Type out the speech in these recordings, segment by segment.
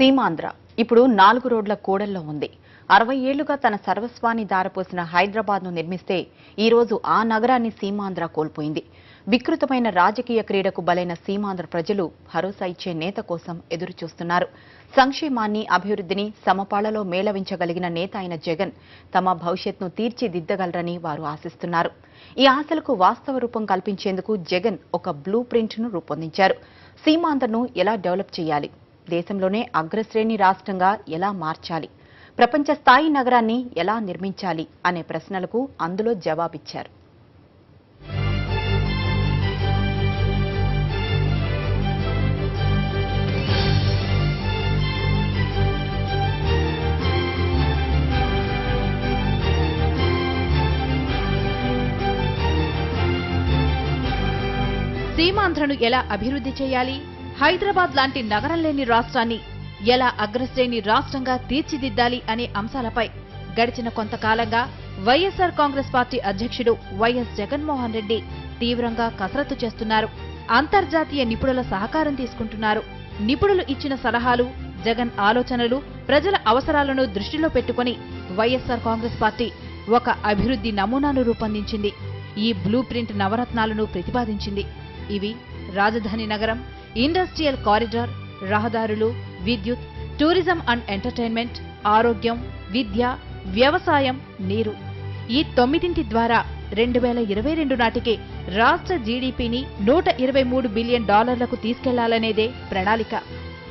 సీమాంధ్ర ఇప్పుడు నాలుగు రోడ్ల కూడల్లో ఉంది. అరవై ఏళ్ళుగా తన సర్వస్వాన్ని దారపోసిన హైదరాబాద్ను నిర్మిస్తే ఈరోజు ఆ నగరాన్ని సీమాంధ్ర కోల్పోయింది. వికృతమైన రాజకీయ క్రీడకు బలైన సీమాంధ్ర ప్రజలు భరోసా ఇచ్చే నేత కోసం ఎదురుచూస్తున్నారు. సంక్షేమాన్ని అభివృద్ధిని సమపాళలో మేళవించగలిగిన నేత అయిన జగన్ తమ భవిష్యత్ను తీర్చిదిద్దగలరని వారు ఆశిస్తున్నారు. ఈ ఆశలకు వాస్తవ రూపం కల్పించేందుకు జగన్ ఒక బ్లూ ప్రింట్ను రూపొందించారు. సీమాంధ్రను ఎలా డెవలప్ చేయాలి? దేశంలోనే అగ్రశ్రేణి రాష్ట్రంగా ఎలా మార్చాలి? ప్రపంచ స్థాయి నగరాన్ని ఎలా నిర్మించాలి? అనే ప్రశ్నలకు అందులో జవాబిచ్చారు. సీమాంధ్రను ఎలా అభివృద్ధి చేయాలి? హైదరాబాద్ లాంటి నగరం లేని రాష్ట్రాన్ని ఎలా అగ్రశ్రేణి రాష్ట్రంగా తీర్చిదిద్దాలి అనే అంశాలపై గడిచిన కొంతకాలంగా వైఎస్ఆర్ కాంగ్రెస్ పార్టీ అధ్యక్షుడు వైఎస్ జగన్మోహన్ రెడ్డి తీవ్రంగా కసరత్తు చేస్తున్నారు. అంతర్జాతీయ నిపుణుల సహకారం తీసుకుంటున్నారు. నిపుణులు ఇచ్చిన సలహాలు జగన్ ఆలోచనలు ప్రజల అవసరాలను దృష్టిలో పెట్టుకుని వైఎస్ఆర్ కాంగ్రెస్ పార్టీ ఒక అభివృద్ధి నమూనాను రూపొందించింది. ఈ బ్లూ ప్రింట్ నవరత్నాలను ప్రతిపాదించింది. ఇవి రాజధాని నగరం ఇండస్ట్రియల్ కారిడార్ రహదారులు విద్యుత్ టూరిజం అండ్ ఎంటర్టైన్మెంట్ ఆరోగ్యం విద్య వ్యవసాయం నీరు. ఈ తొమ్మిదింటి ద్వారా రెండు వేల ఇరవై రెండు నాటికి రాష్ట్ర జీడీపీని నూట ఇరవై మూడు బిలియన్ డాలర్లకు తీసుకెళ్ళాలనేదే ప్రణాళిక.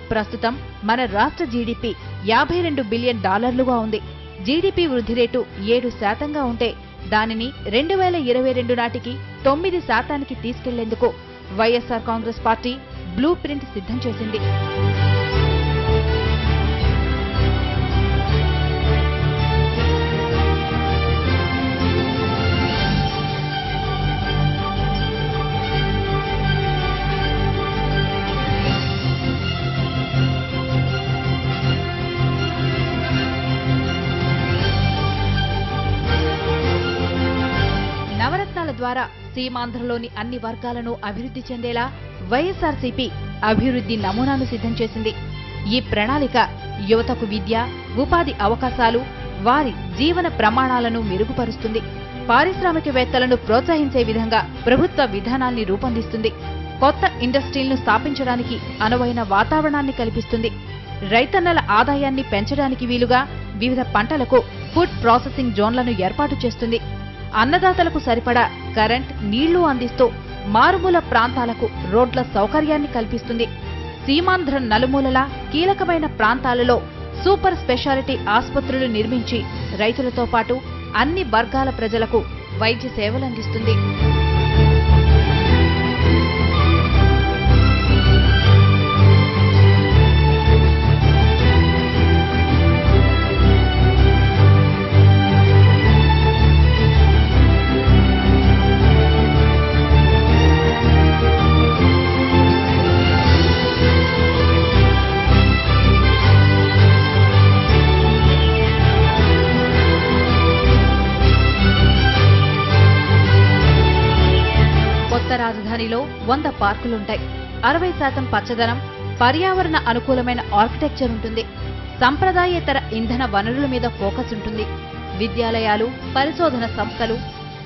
ప్రస్తుతం మన రాష్ట్ర జీడీపీ యాభై రెండు బిలియన్ డాలర్లుగా ఉంది. జీడీపీ వృద్ధి రేటు ఏడు శాతంగా ఉంటే దానిని రెండు వేల ఇరవై రెండు నాటికి తొమ్మిది శాతానికి తీసుకెళ్ళేందుకు YSR Congress party blue print సిద్ధం చేసింది. ద్వారా సీమాంధ్రలోని అన్ని వర్గాలను అభివృద్ధి చెందేలా వైఎస్ఆర్సీపీ అభివృద్ధి నమూనాను సిద్ధం చేసింది. ఈ ప్రణాళిక యువతకు విద్య ఉపాధి అవకాశాలు వారి జీవన ప్రమాణాలను మెరుగుపరుస్తుంది. పారిశ్రామికవేత్తలను ప్రోత్సహించే విధంగా ప్రభుత్వ విధానాల్ని రూపొందిస్తుంది. కొత్త ఇండస్ట్రీలను స్థాపించడానికి అనువైన వాతావరణాన్ని కల్పిస్తుంది. రైతన్నల ఆదాయాన్ని పెంచడానికి వీలుగా వివిధ పంటలకు ఫుడ్ ప్రాసెసింగ్ జోన్లను ఏర్పాటు చేస్తుంది. అన్నదాతలకు సరిపడా కరెంట్ నీళ్ళు అందిస్తూ మారుమూల ప్రాంతాలకు రోడ్ల సౌకర్యాన్ని కల్పిస్తుంది. సీమాంధ్ర నలుమూలలా కీలకమైన ప్రాంతాలలో సూపర్ స్పెషాలిటీ ఆసుపత్రులు నిర్మించి రైతులతో పాటు అన్ని వర్గాల ప్రజలకు వైద్య సేవలందిస్తుంది రాజధానిలో వంద పార్కులుంటాయి. అరవై శాతం పచ్చదనం పర్యావరణ అనుకూలమైన ఆర్కిటెక్చర్ ఉంటుంది. సంప్రదాయేతర ఇంధన వనరుల మీద ఫోకస్ ఉంటుంది. విద్యాలయాలు పరిశోధన సంస్థలు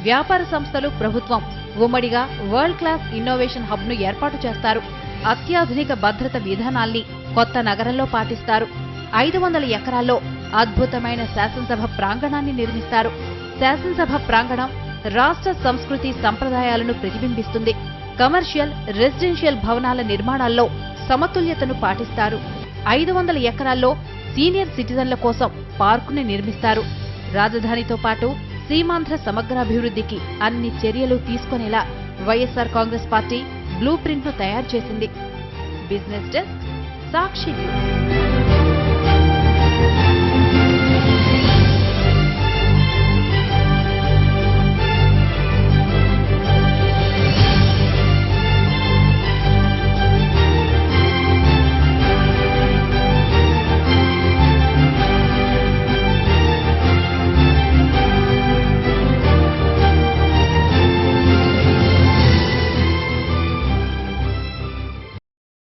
వ్యాపార సంస్థలు ప్రభుత్వం ఉమ్మడిగా వరల్డ్ క్లాస్ ఇన్నోవేషన్ హబ్ను ఏర్పాటు చేస్తారు. అత్యాధునిక భద్రత విధానాల్ని కొత్త నగరంలో పాటిస్తారు. ఐదు వందల ఎకరాల్లో అద్భుతమైన శాసనసభ ప్రాంగణాన్ని నిర్మిస్తారు. శాసనసభ ప్రాంగణం రాష్ట్ర సంస్కృతి సంప్రదాయాలను ప్రతిబింబిస్తుంది. కమర్షియల్ రెసిడెన్షియల్ భవనాల నిర్మాణాల్లో సమతుల్యతను పాటిస్తారు. ఐదు వందల ఎకరాల్లో సీనియర్ సిటిజన్ల కోసం పార్కుని నిర్మిస్తారు. రాజధానితో పాటు సీమాంధ్ర సమగ్రాభివృద్ధికి అన్ని చర్యలు తీసుకునేలా వైఎస్ఆర్ కాంగ్రెస్ పార్టీ బ్లూ ప్రింట్ను తయారు చేసింది. Business desk Sakshi news.